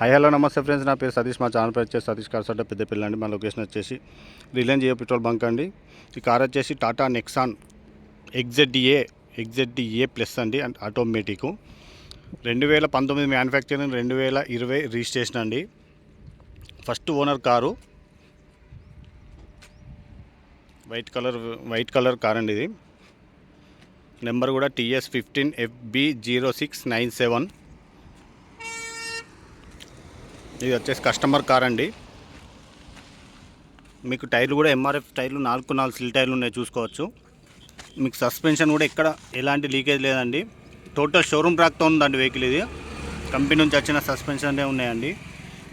Hi hello నమస్తే friends నా పేరు సతీష్. మా ఛానల్ పేరు వచ్చేసి సతీష్ కార్ సడ్డ పెద్దపల్లి అండి మా లొకేషన్ వచ్చేసి రిలయన్స్ జియో పెట్రోల్ బంక్ అండి. ఈ కార్ వచ్చేసి Tata Nexon XZDA XZDA plus అండి అండ్ ఆటోమేటిక్ రెండు వేల పంతొమ్మిది మ్యానుఫ్యాక్చరింగ్ రెండు వేల ఇరవై రిజిస్ట్రేషన్ అండి. First owner car white colour white colour car అండి ఇది. నెంబర్ కూడా TS fifteen FB zero six nine seven ఇది వచ్చేసి కస్టమర్ కార్ అండి. మీకు టైర్లు కూడా ఎంఆర్ఎఫ్ టైర్లు నాలుగు నాలుగు సిల్ టైర్లు ఉన్నాయి చూసుకోవచ్చు. మీకు సస్పెన్షన్ కూడా ఎక్కడ ఎలాంటి లీకేజ్ లేదండి. టోటల్ షోరూమ్ ట్రాక్తో ఉందండి వెహికల్ ఇది. కంపెనీ నుంచి వచ్చిన సస్పెన్షన్లే ఉన్నాయండి.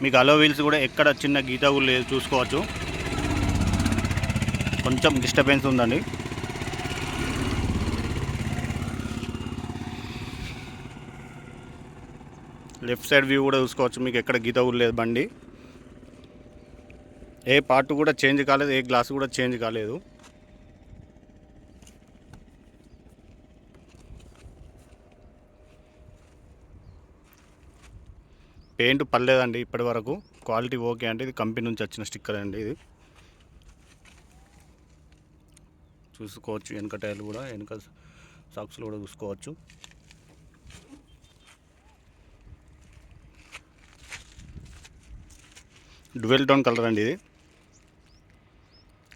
మీకు అలో వీల్స్ కూడా ఎక్కడ చిన్న గీత కూడా లేదు చూసుకోవచ్చు. కొంచెం డిస్టర్బెన్స్ ఉందండి. లెఫ్ట్ సైడ్ వ్యూ కూడా చూసుకోవచ్చు. మీకు ఎక్కడ గీత లేదు బండి. ఏ పార్ట్ కూడా చేంజ్ కాలేదు ఏ గ్లాస్ కూడా చేంజ్ కాలేదు. పెయింట్ పర్లేదండి ఇప్పటి వరకు. క్వాలిటీ ఓకే అంటే ఇది కంపెనీ నుంచి వచ్చిన స్టిక్కర్ అండి ఇది. చూసుకోవచ్చు వెనక టైర్లు కూడా వెనక సాక్స్లు కూడా చూసుకోవచ్చు. డ్వెల్ టోన్ కలర్ అండి ఇది.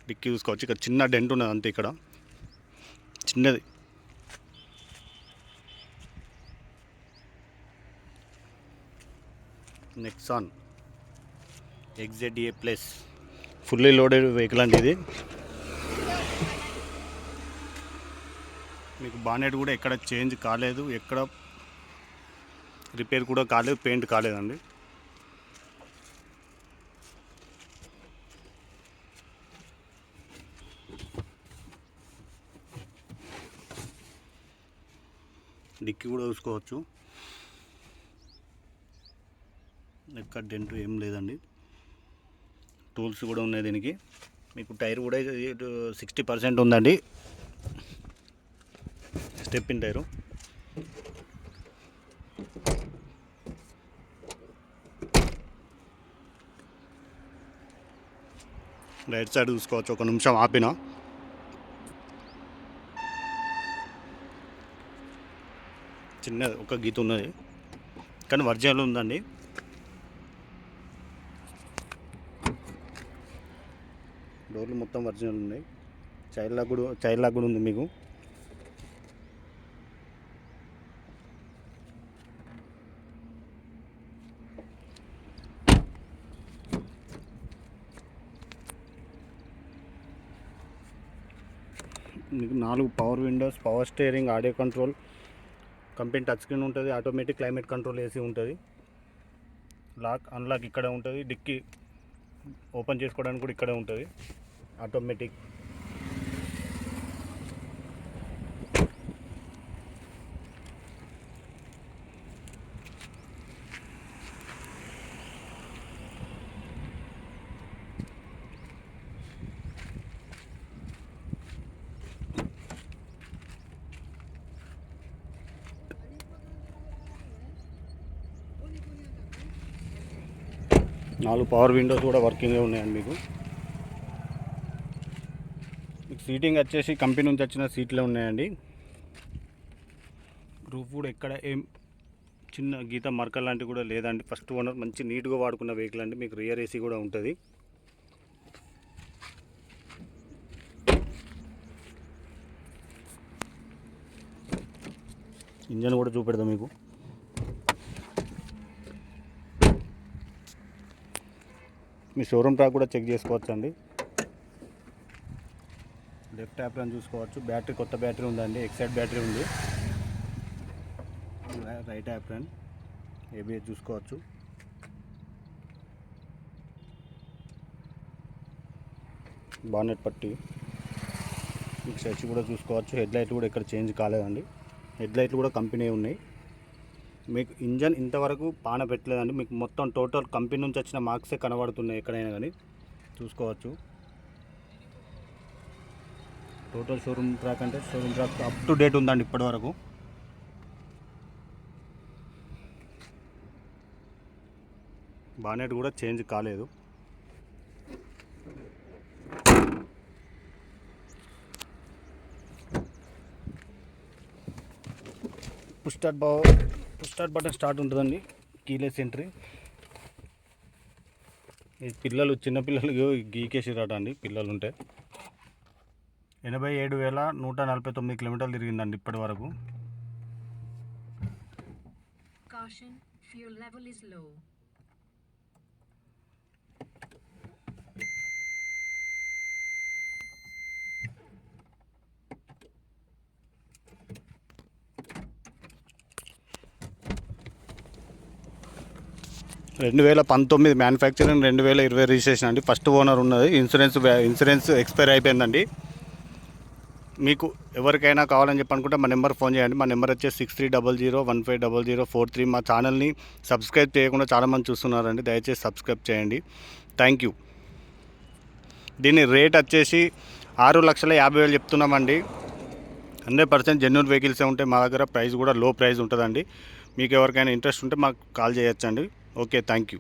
డిక్కి చూసుకోవచ్చు. ఇక్కడ చిన్న డెంట్ ఉన్నది అంతే ఇక్కడ. చిన్నది. Nexon XZA plus fully loaded vehicle అండి ఇది. మీకు బానెట్ కూడా ఎక్కడ చేంజ్ కాలేదు. ఎక్కడ రిపేర్ కూడా కాలేదు. పెయింట్ కాలేదండి. డిక్కి కూడా చూసుకోవచ్చు. ఎక్కడ డెంట్ ఏం లేదండి. టూల్స్ కూడా ఉన్నాయి దీనికి. మీకు టైర్ కూడా సిక్స్టీ పర్సెంట్ ఉందండి. Stepney tyre. రైట్ సైడ్ చూసుకోవచ్చు. ఒక నిమిషం ఆపిన. చిన్నది ఒక గీత ఉన్నది. కానీ వర్జన్లో ఉందండి. డోర్లు మొత్తం వర్జినల్ ఉన్నాయి. చైల్డ్ లాక్ కూడా చైల్డ్ లాక్ కూడా ఉంది మీకు. మీకు నాలుగు power windows power steering audio control company touch screen ఉంటుంది ఆటోమేటిక్ క్లైమేట్ కంట్రోల్ ఏసీ ఉంటుంది. లాక్ అన్లాక్ ఇక్కడ ఉంటుంది డిక్కీ ఓపెన్ చేసుకోవడానికి కూడా ఇక్కడే ఉంటుంది. ఆటోమేటిక్ నాలుగు పవర్ విండోస్ కూడా వర్కింగ్గా ఉన్నాయండి మీకు. మీకు సీటింగ్ వచ్చేసి కంపెనీ నుంచి వచ్చిన సీట్లే ఉన్నాయండి. రూఫ్ కూడా ఎక్కడ ఏం చిన్న గీత మరక లాంటివి కూడా లేదండి. ఫస్ట్ ఓనర్ మంచి నీట్గా వాడుకున్న వెహికల్ అండి. మీకు రియర్ ఏసీ కూడా ఉంటుంది. ఇంజన్ కూడా చూపెడదాం మీకు. మీ షోరూమ్ ట్రాక్ కూడా చెక్ చేసుకోవచ్చు అండి లెఫ్ట్ యాప్రాన్ చూసుకోవచ్చు. బ్యాటరీ కొత్త బ్యాటరీ ఉందండి. ఎక్సైడ్ బ్యాటరీ ఉంది. రైట్ యాప్రాన్ ఏబిఎస్ చూసుకోవచ్చు. బానెట్ పట్టి. మీకు సెర్చ్ కూడా చూసుకోవచ్చు. హెడ్ లైట్లు కూడా ఇక్కడ చేంజ్ కాలేదండి. హెడ్ లైట్లు కూడా కంపెనీ ఉన్నాయి. మీకు ఇంజన్ ఇంతవరకు పాన పెట్టలేదండి మీకు మొత్తం టోటల్ కంపెనీ నుంచి వచ్చిన మార్క్సే కనబడుతున్నాయి ఎక్కడైనా కానీ. చూసుకోవచ్చు. టోటల్ షోరూమ్ ట్రాక్ అంటే showroom track up to date ఉందండి ఇప్పటివరకు. బానెట్ కూడా చేంజ్ కాలేదు. పుష్ బాబు స్టార్ట్ బటన్ స్టార్ట్ ఉంటుందండి. Keyless entry. ఈ పిల్లలు చిన్నపిల్లలు గీకేసిరాట అండి పిల్లలు ఉంటే ఎనభై ఏడు వేల నూట నలభై తొమ్మిది కిలోమీటర్లు తిరిగిందండి ఇప్పటి వరకు. రెండు వేల పంతొమ్మిది మ్యానుఫ్యాక్చరింగ్ రెండు వేల ఇరవై రిజిస్ట్రేషన్ అండి. ఫస్ట్ ఓనర్ ఉన్నది. ఇన్సూరెన్స్ ఇన్సూరెన్స్ ఎక్స్పైర్ అయిపోయిందండి. మీకు ఎవరికైనా కావాలని చెప్పి అనుకుంటే మా నెంబర్ ఫోన్ చేయండి. మా నెంబర్ వచ్చేసి six three double zero one five double zero four three మా ఛానల్ని సబ్స్క్రైబ్ చేయకుండా చాలామంది చూస్తున్నారండి. దయచేసి సబ్స్క్రైబ్ చేయండి. థ్యాంక్ యూ దీని రేట్ వచ్చేసి ఆరు లక్షల యాభై వేలు చెప్తున్నామండి. హండ్రెడ్ పర్సెంట్ జెన్యున్ వెహికల్సే ఉంటాయి మా దగ్గర ప్రైస్ కూడా లో ప్రైస్ ఉంటుందండి. మీకు ఎవరికైనా ఇంట్రెస్ట్ ఉంటే మాకు కాల్ చేయొచ్చండి. Okay thank you